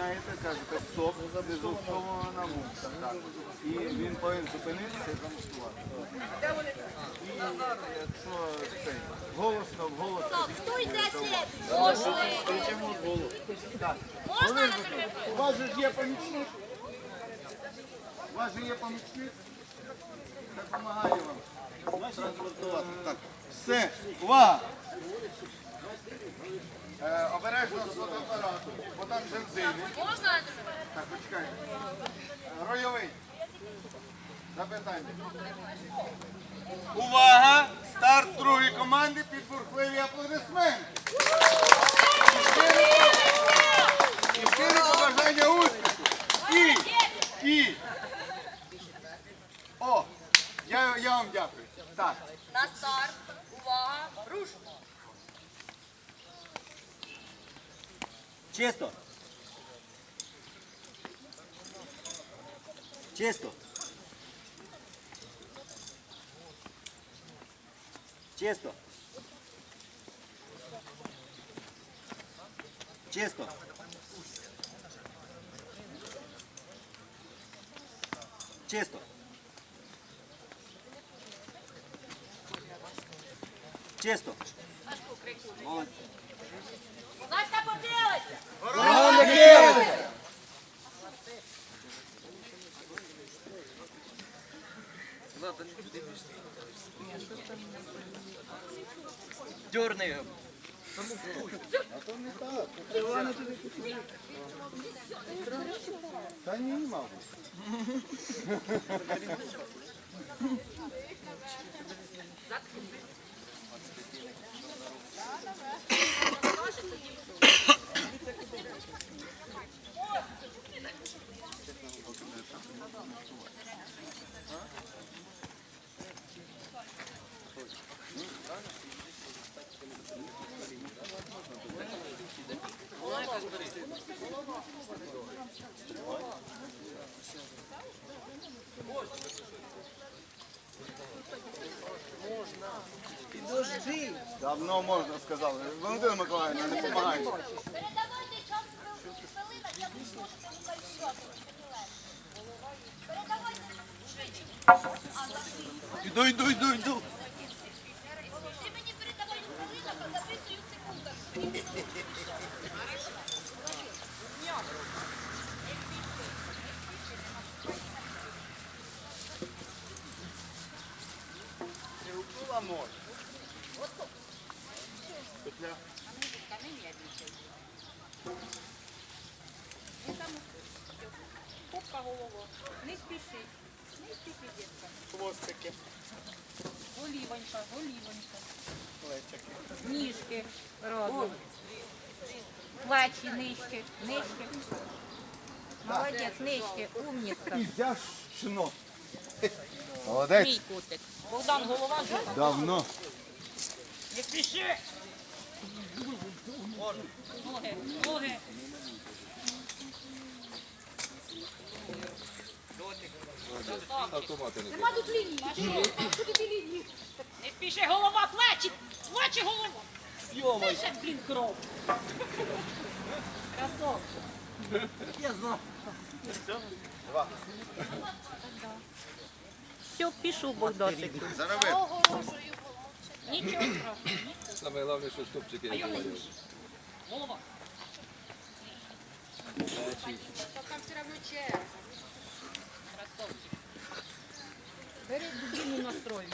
зупиняєте, кажете стоп, мука. Так. І він повинен зупинитися і замаскувати. І якщо це, голосно, голос. Хто йде слід? Так. Можна на У вас же є помічник. У вас же є помічник. Так вам транспортувати. Так. Все, увага! Е, обережно з фотоапарату, бо там бензини. Можна Так, почекайте. Е, Ройовий. Запитання. Увага! Старт другої команди під бурхливі аплодисменти. І щирі побажання успіху. І, і. О, я, вам дякую. Так. на старт. Увага. Руш. Чисто. Чисто. Чисто. Чисто. Чисто. Чисто. Молодці. У нас все поділиться. Ворона ділиться. Дерни його. А то не так. Івана туди пішли. Та ні, мабуть. Заткнись. Ось, Давно можна сказали. Валентина Миколаївна, не допомагайте. Передавайте час хвилинок, я не можу це Передавайте швидше. Іду, йду, йду, йду. Ти мені передавай хвилинок, а записую в секундах. Може. Петля. Попка голова. Не спіши. Не спіши, дітка. Хвостики. Голівонька, голівонька. Плечики. Ніжки разом. Плечі нижче, нижче. Молодець, нижче, умніця. Ізящно. Молодець. Мій котик. Богдан, голова. Давно. Не спіши. Ноги, ноги. Нема тут лінії. а Що тобі лінії? Не спіши, голова, плечі, плечі, голова. Це ще, блін, кров. Красок. Я знав. Все, пішов Богдасик. Зарави. Нічого страшного. Саме головне, що стопчики не говорили. Голова. Там все равно черга. Красавчик. Бери дубину настрою.